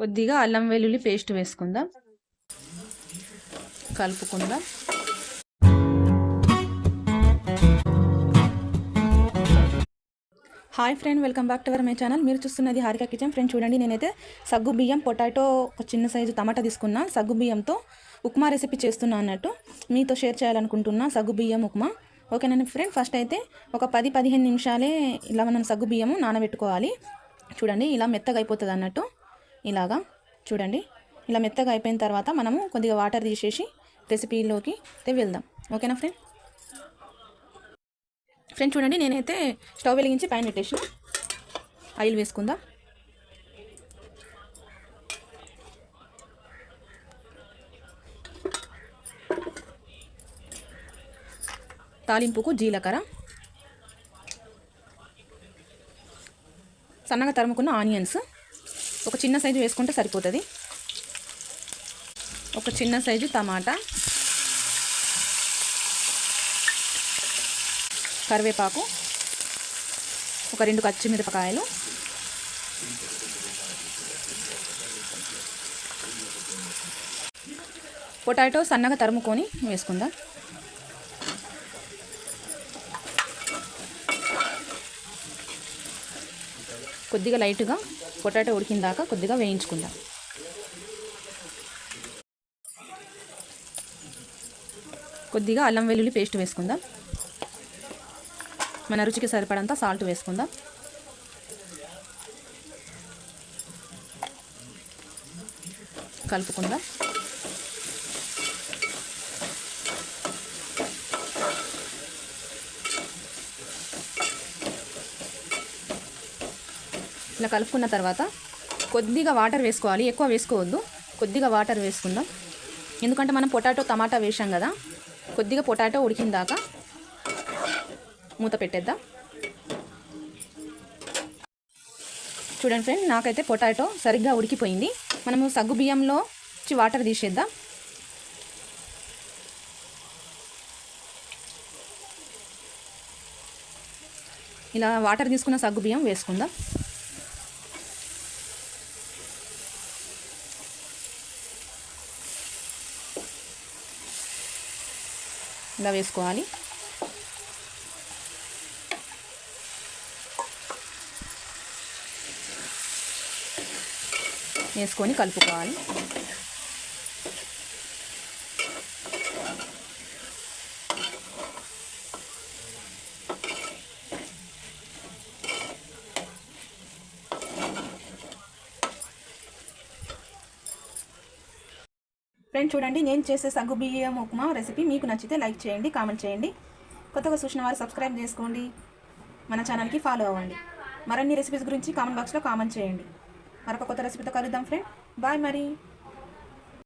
కొద్దిగా అల్లం వెల్లుల్లి పేస్ట్ వేసుకుందాం. కలుపుకుందాం. Hi friend welcome back to our my channel మీరు చూస్తున్నది హారిక కిచెన్ ఫ్రెండ్ చూడండి నేనైతే సగ్గు బియ్యం పొటాటో ఒక చిన్న సైజు టమాటా తీసుకున్నా. సగ్గు బియ్యంతో ఉప్మా రెసిపీ చేస్తున్నా అన్నట్టు. మీతో షేర్ చేయాలనుకుంటున్నా సగ్గు బియ్యం ఉప్మా. ఓకేనండి ఫ్రెండ్ ఫస్ట్ అయితే ఒక పది పదిహేను నిమిషాలే ఇలా మనం సగ్గు బియ్యము నానబెట్టుకోవాలి. చూడండి ఇలా మెత్తగా అయిపోతుంది అన్నట్టు ఇలాగా చూడండి. ఇలా మెత్తగా అయిపోయిన తర్వాత మనము కొద్దిగా వాటర్ తీసేసి రెసిపీలోకి అయితే వెళ్దాం. ఓకేనా ఫ్రెండ్? ఫ్రెండ్ చూడండి నేనైతే స్టవ్ వెలిగించి పైన పెట్టేసిన. ఆయిల్ వేసుకుందాం. తాలింపుకు జీలకర్ర. సన్నగా తరుముకున్న ఆనియన్స్. ఒక చిన్న సైజు వేసుకుంటే సరిపోతుంది. ఒక చిన్న సైజు టమాటా. కరివేపాకు. ఒక రెండు పచ్చిమిరపకాయలు. పొటాటో సన్నగా తరుముకొని వేసుకుందాం. కొద్దిగా లైట్గా పొటాటో ఉడికిందాక కొద్దిగా వేయించుకుందాం. కొద్దిగా అల్లం వెల్లుల్లి పేస్ట్ వేసుకుందాం. మన రుచికి సరిపడంత సాల్ట్ వేసుకుందాం. కలుపుకుందాం. ఇలా కలుపుకున్న తర్వాత కొద్దిగా వాటర్ వేసుకోవాలి. ఎక్కువ వేసుకోవద్దు. కొద్దిగా వాటర్ వేసుకుందాం. ఎందుకంటే మనం పొటాటో టమాటా వేసాం కదా. కొద్దిగా పొటాటో ఉడికిన దాకా మూత పెట్టేద్దాం. చూడండి ఫ్రెండ్ నాకైతే పొటాటో సరిగ్గా ఉడికిపోయింది. మనము సగ్గు బియ్యంలో వచ్చి వాటర్ తీసేద్దాం. ఇలా వాటర్ తీసుకున్న సగ్గు బియ్యం వేసుకుందాం. ఇలా వేసుకోవాలి. వేసుకొని కలుపుకోవాలి. ఫ్రెండ్ చూడండి నేను చేసే సగ్గు బియ్యం ఉప్మా రెసిపీ మీకు నచ్చితే లైక్ చేయండి కామెంట్ చేయండి. కొత్తగా చూసిన వారు సబ్స్క్రైబ్ చేసుకోండి. మన ఛానల్కి ఫాలో అవ్వండి. మరిన్ని రెసిపీస్ గురించి కామెంట్ బాక్స్లో కామెంట్ చేయండి. మరొక కొత్త రెసిపీతో కలుద్దాం ఫ్రెండ్ బాయ్ మరి.